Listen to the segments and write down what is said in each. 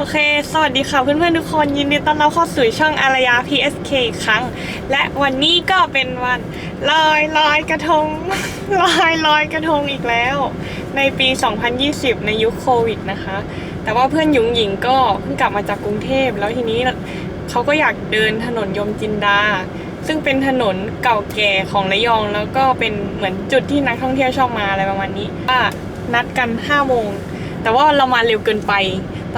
โอเค สวัสดีค่ะเพื่อนๆทุกคนยินดีต้อนรับเข้าสู่ช่องอารยา PSK อีกครั้ง และวันนี้ก็เป็นวันลอยลอยกระทงลอยลอยกระทงอีกแล้ว ในปี 2020 ในยุคโควิดนะคะ แต่ว่าเพื่อนหยุงหญิงก็เพิ่งกลับมาจากกรุงเทพแล้วทีนี้เขาก็อยากเดินถนนยมจินดา ซึ่งเป็นถนนเก่าแก่ของระยอง แล้วก็เป็นเหมือนจุดที่นักท่องเที่ยวชอบมาอะไรประมาณนี้ว่านัดกัน5โมงแต่ว่าเรามาเร็วเกินไป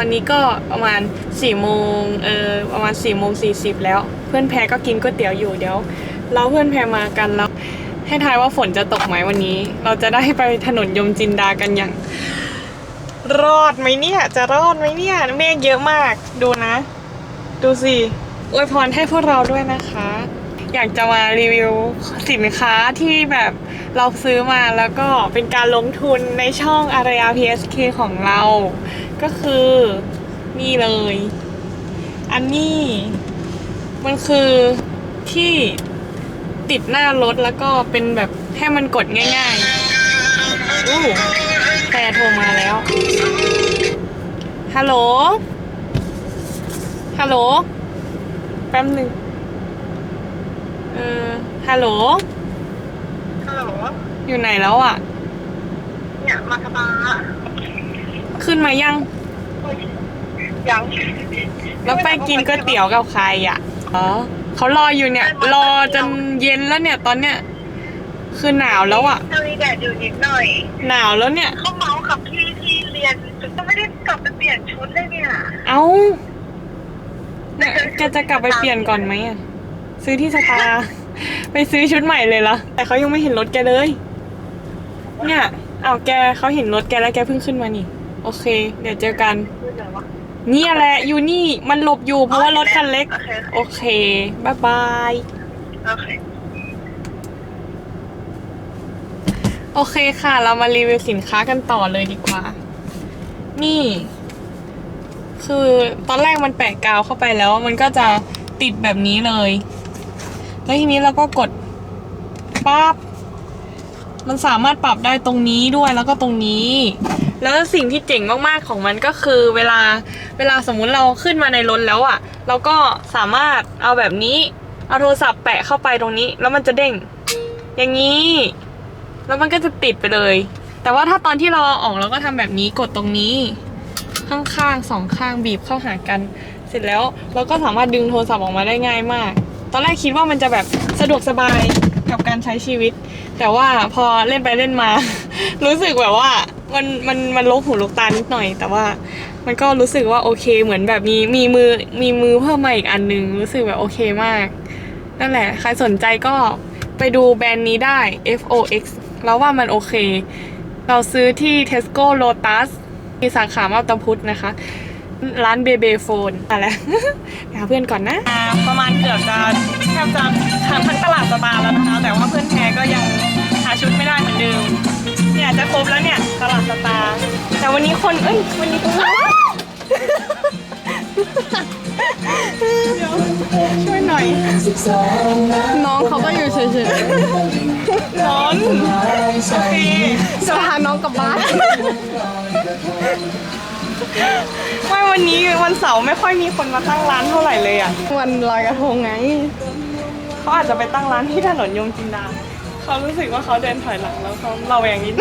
อนนี้ก็ประมาณ4ี่โมงเออประมาณ4ี่โมงสีแล้ว เพื่อนแพรก็กินก๋วยเตี๋ยวอยู่เดี๋ยว เราเพื่อนแพรมากันแล้ว ให้ทายว่าฝนจะตกไหมวันนี้ เราจะได้ไปถนนยมจินดากันอย่าง รอดไหมเนี่ย จะรอดไหมเนี่ยเมฆเยอะมากดูนะ ดูสิอวยพรให้พวกเราด้วยนะคะ อยากจะมารีวิวสินค้าที่แบบเราซื้อมาแล้วก็เป็นการลงทุนในช่องอารยา PSK ของเรา ก็คือ นี่เลย อันนี้ มันคือที่ติดหน้ารถแล้วก็เป็นแบบให้มันกดง่ายๆอู้แฟร์โทรมาแล้ว ฮัลโหล ฮัลโหล แป๊บหนึ่งเออ ฮัลโหล ฮัลโหล อยู่ไหนแล้วอะ เนี่ย มาสบา ขึ้นมายัง ยังแล้วไปกินก๋วยเตี๋ยวกับใครอะ อ๋อเขารออยู่เนี่ย รอจนเย็นแล้วเนี่ย ตอนเนี้ย คือหนาวแล้วอะจะมีแดดอยู่นิดหน่อย หนาวแล้วเนี่ย เขาเมาส์กับพี่ที่เรียนก็ไม่ได้กลับไปเปลี่ยนชุดเลยเนี่ย เอ้าเนี่ยแกจะกลับไปเปลี่ยนก่อนไหมอะ ซื้อที่สตาร์ไปซื้อชุดใหม่เลยละแต่เขายังไม่เห็นรถแกเลย เนี่ย เอาวแกเขาเห็นรถแกแล้วแกเพิ่งขึ้นมานี่ โอเค เดี๋ยวเจอกันคือไหนวะเนี่ยแหละ อยู่นี่มันหลบอยู่เพราะว่ารถคันเล็กโอเคโอเคบายบายโอเคโอเคค่ะ เรามารีวิวสินค้ากันต่อเลยดีกว่า นี่ คือตอนแรกมันแปะกาวเข้าไปแล้ว มันก็จะติดแบบนี้เลย แล้วทีนี้เราก็กดปั๊บ มันสามารถปรับได้ตรงนี้ด้วยแล้วก็ตรงนี้ แล้วสิ่งที่เจ๋งมากๆของมันก็คือเวลาเวลาสมมุติเราขึ้นมาในรถแล้วอะ่ะ เราก็สามารถเอาแบบนี้ เอาโทรศัพท์แปะเข้าไปตรงนี้ แล้วมันจะเด้ง อย่างนี้ แล้วมันก็จะติดไปเลย แต่ว่าถ้าตอนที่เราอาออกเราก็ทำแบบนี้กดตรงนี้ ข้างๆสองข้างบีบเข้าหากัน เสร็จแล้วเราก็สามารถดึงโทรศัพท์ออกมาได้ง่ายมาก ตอนแรกคิดว่ามันจะแบบสะดวกสบายกับการใช้ชีวิต แต่ว่าพอเล่นไปเล่นมา รู้สึกแบบว่ามันมันมันลกหูลกตานิดหน่อย แต่ว่ามันก็รู้สึกว่าโอเคเหมือนแบบมีมีมือมีมือเพิ่มมาอีกอันหนึง รู้สึกแบบโอเคมาก นั่นแหละ ใครสนใจก็ไปดูแบรนด์นี้ได้ FOX แล้วว่ามันโอเค เราซื้อที่ Tesco Lotus มีสาขามาตาพุทธนะคะ ร้านเบเบโฟนอะไรไปหาเพื่อนก่อนนะ ประมาณเกือบจะแทบจะทั้งตลาดสตาร์แล้วนะคะ แต่ว่าเพื่อนแพ้ก็ยังหาชุดไม่ได้เหมือนเดิมเนี่ยจะครบแล้วเนี่ยตลาดสตาร์แต่วันนี้คนเอ้ยวันนี้คนเดี๋ยวช่วยหน่อย น้องเขาก็อยู่เฉยร้อนโอเคๆจะพาน้องกลับบ้าน ไม่วันนี้วันเสาร์ไม่ค่อยมีคนมาตั้งร้านเท่าไหร่เลยอะ วันลอยกระทงไง เขาอาจจะไปตั้งร้านที่ถนนยมจินดา เขารู้สึกว่าเขาเดินถอยหลังแล้วเขาเราอย่างนี้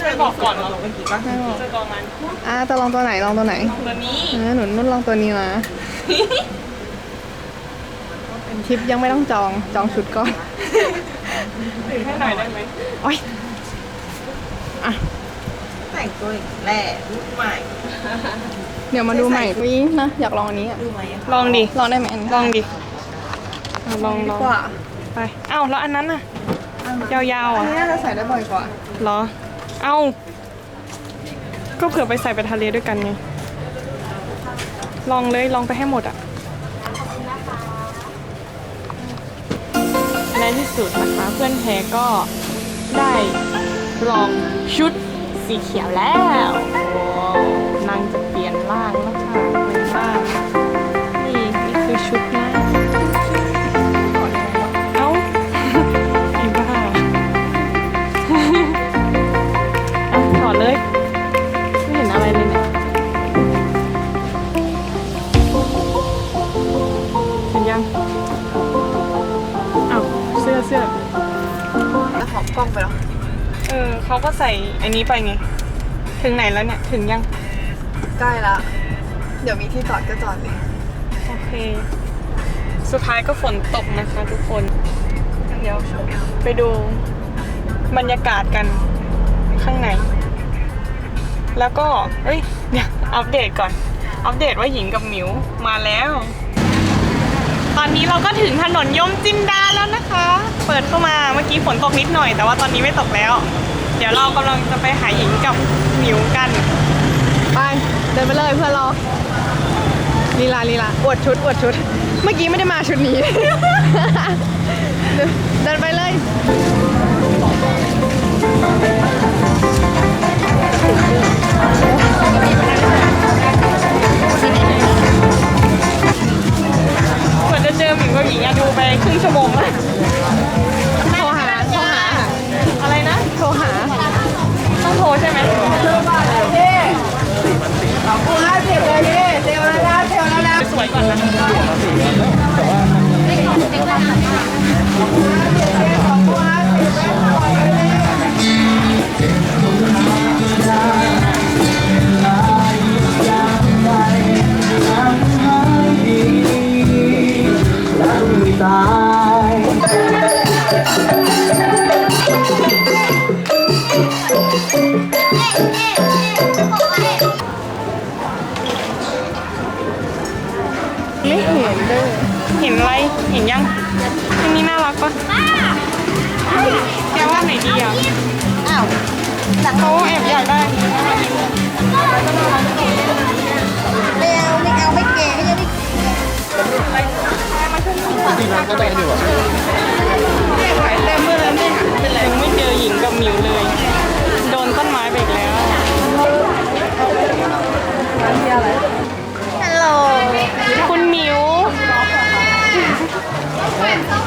จะบอกก่อนเหรอเมื่อกี้ปะไม่บอกจะลองร้านอะจะลองตัวไหนลองตัวไหนตัวนี้เออหนูนุ่นลองตัวนี้นะทริปยังไม่ต้องจองจองชุดก่อนถือให้หน่อยได้ไหมโอ๊ย แต่งตัวอีกแหละรูปใหม่ เดี๋ยวมาดูใหม่วินะอยากลองอันนี้อะดูไหมอะลองดิ ลองได้ไหมอันนี้ลองดิเอาลองลดีองกว่าไป เอ้าแล้วอันนั้นน่ะ ยาวๆอันอะนี้น่าจะใส่ได้บ่อยกว่า เหรอ เอ้า ก็เผื่อไปใส่ไปทะเลด้วยกันไง ลองเลยลองไปให้หมดอะ ในที่สุดนะคะ เพื่อนแท้ก็ได้ลองชุด สีเขียวแล้วว้นางจะเปลี่ยนร่างแล้วค่ะเป็นร่างนี่นี่คือชุด ใส่อันนี้ไปไง ถึงไหนแล้วเนี่ย ถึงยัง ใกล้ละเดี๋ยวมีที่จอดก็จอดเลย โอเค สุดท้ายก็ฝนตกนะคะทุกคน เดี๋ยวไปดูบรรยากาศกันข้างใน แล้วก็ เอ้ย เดี๋ยวอัปเดตก่อน อัปเดตว่าหญิงกับหมิวมาแล้ว ตอนนี้เราก็ถึงถนนยมจินดาแล้วนะคะ เปิดเข้ามา เมื่อกี้ฝนตกนิดหน่อย แต่ว่าตอนนี้ไม่ตกแล้ว เดี๋ยวเรากำลังจะไปหาหญิงกับหมิวกัน ไป เดินไปเลยเพื่อนเราลีลาลีลาอวดชุดอวดชุด เมื่อกี้ไม่ได้มาชุดนี้ เดินเดินไปเลย สวยก่อนนะไม่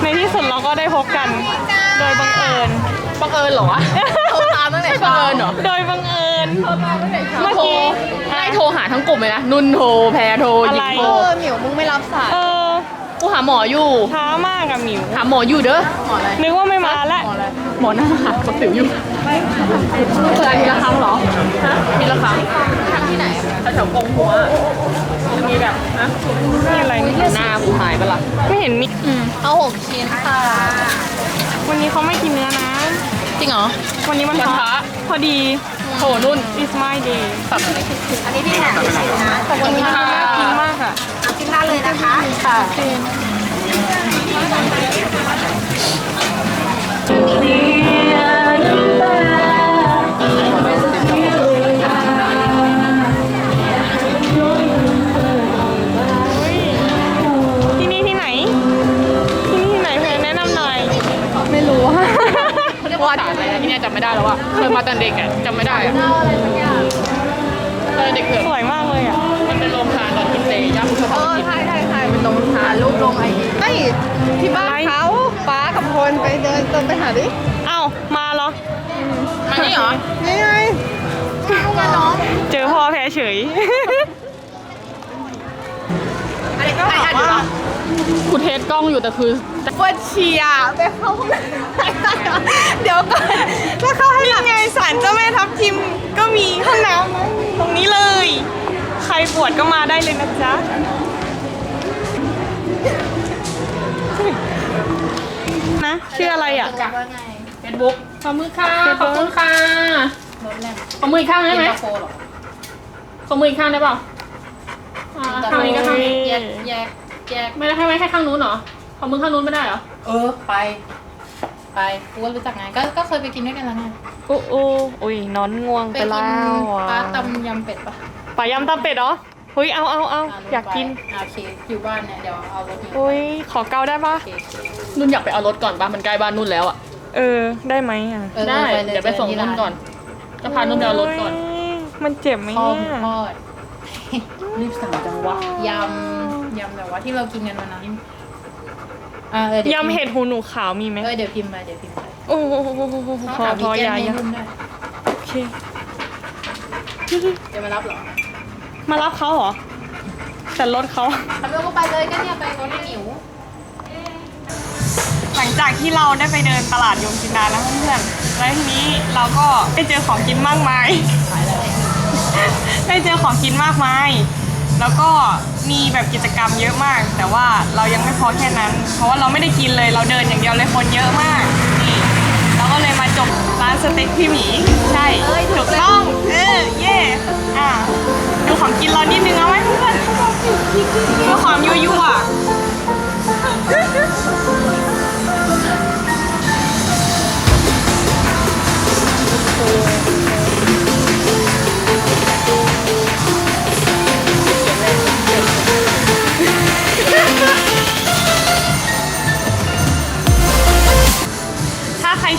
ในที่สุดเราก็ได้พบกัน โดยบังเอิญ บังเอิญเหรอวะโทรตามตั้งแต่เช้าบังเอิญเหรอโดยบังเอิญ เมื่อโทรกี้ไม่โทรหาทั้งกลุ่มเลยนะ นุ่นโทร แพรโทรหญิงอะไรโทรหมิวมึงไม่รับสายเออกูหาหมออยู่ ช้ามากอะหมิว หาหมออยู่เด้อ หมออะไร นึกว่าไม่มาแล้ว หมอหน้าหักกับสิวอยู่เคยมีละครั้งเหรอ เห็นมีเอาหกชิ้นค่ะ วันนี้เขาไม่กินเนื้อนะ จริงเหรอ วันนี้มันวันพระ พอดีโถนุ่น is my day สับอะไรอันนี้พี่แหนมใส่นะขอบคุณค่ะน่ากินมากอะเอากินได้เลยนะคะค่ะ เขาเรียกว่าอะไรนะที่เนี่ยจำไม่ได้แล้วอะเคยมาตอนเด็กอะจำไม่ได้อะตอนเด็กเกิดสวยมากเลยอะมันเป็นโรงทานตอนกินเจย่าคุณชอบเออใช่ใช่ใช่เป็นโรงทานรูปโรงไอ้ไม่ที่บ้านอะไรเขาป้ากับพลไปเดินเดินไปหาดิ เอ้ามาเหรอ มานี่เหรอ นี่ไง เจอพ่อแพ้เฉย กูเทสกล้องอยู่แต่คือปวดเฉี่ยไปเข้าห้องน้ำเดี๋ยวก่อนแล้วเข้าให้นี่ไงศาลเจ้าแม่ทับทิมก็มีห้องน้ำนะตรงนี้เลย ใครปวดก็มาได้เลยนะจ๊ะนะชื่ออะไรอะเฟซบุ๊กขอบมือค่ะขอบคุณค่ะขอมืออีกข้างได้ไหมขอมืออีกข้างได้เปล่าอ่าข้างนี้ก็ข้างนี้แยก แยกแยกไม่ได้ให้ไว้แค่ข้างนู้นเหรอขอมือข้างนู้นไม่ได้เหรอเออไป ไปกูก็รู้จักไงก็ก็เคยไปกินด้วยกันแล้วไงโอ้โอ้อุ้ยนอนง่วงไปไปกิแล้วอะปลาตำยำเป็ดปะปลายำตาเป็ดเหรอเฮ้ยเอาเอาเอาอยากกินอะโอเคอยู่บ้านเนี่ยเดี๋ยวเอารถนี้เฮ้ยขอเกาได้ปะโอเคโอเคนุ่นอยากไปเอารถก่อนปะมันใกล้บ้านนุ่นแล้วอะเออได้ไหมอะออได้ลเดี๋ยวไปส่งนุ่นก่อนจะพานุ่นไปเอารถก่อน โยมันเจ็บไหมทอดเนี่ยทอดรีบสั่งจังวะ ยำ ยำแบบว่าที่เรากินกันวันนั้นอ่าเออดี๋วยำเห็ดหูหนูขาวมีไหมเออเดี๋ยวพิมพ์ไปเดี๋ยวพิมพ์ไปโอ้โหพอถามพอพี่อยาแก้มอยาให้รุ่นด้วยโอเคเดี๋ยวมารับเหรอ มารับเขาเหรอ แต่รถเขาทำเรื่องก็ไปเลยก็เนี่ยไปรถไอ้หมิวหลังจากที่เราได้ไปเดินตลาดยมจินดาแล้วเพื่อนๆแล้วทีนี้เราก็ได้เจอของกินมากมาย ได้เจอของกินมากมาย แล้วก็มีแบบกิจกรรมเยอะมาก แต่ว่าเรายังไม่พอแค่นั้น เพราะว่าเราไม่ได้กินเลยเราเดินอย่างเดียวเลยคนเยอะมากนี่เราก็เลยมาจบร้านสเต็กพี่หมีใช่ถูกต้องเออเย่อะดูของกินเรานิดนึงเอาไหมเพื่อน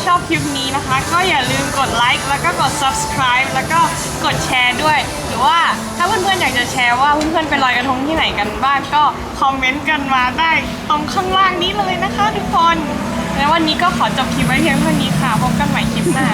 ชอบคลิปนี้นะคะ ก็อย่าลืมกดไลค์แล้วก็กด subscribe แล้วก็กดแชร์ด้วย หรือว่าถ้าเพื่อนๆอยากจะแชร์ว่าเพื่อนๆไปลอยกระทงที่ไหนกันบ้างก็คอมเมนต์กันมาได้ตรงข้างล่างนี้เลยนะคะทุกคนแล้ววันนี้ก็ขอจบคลิปไว้เพียงเท่านี้ค่ะ พบกันใหม่คลิปหน้า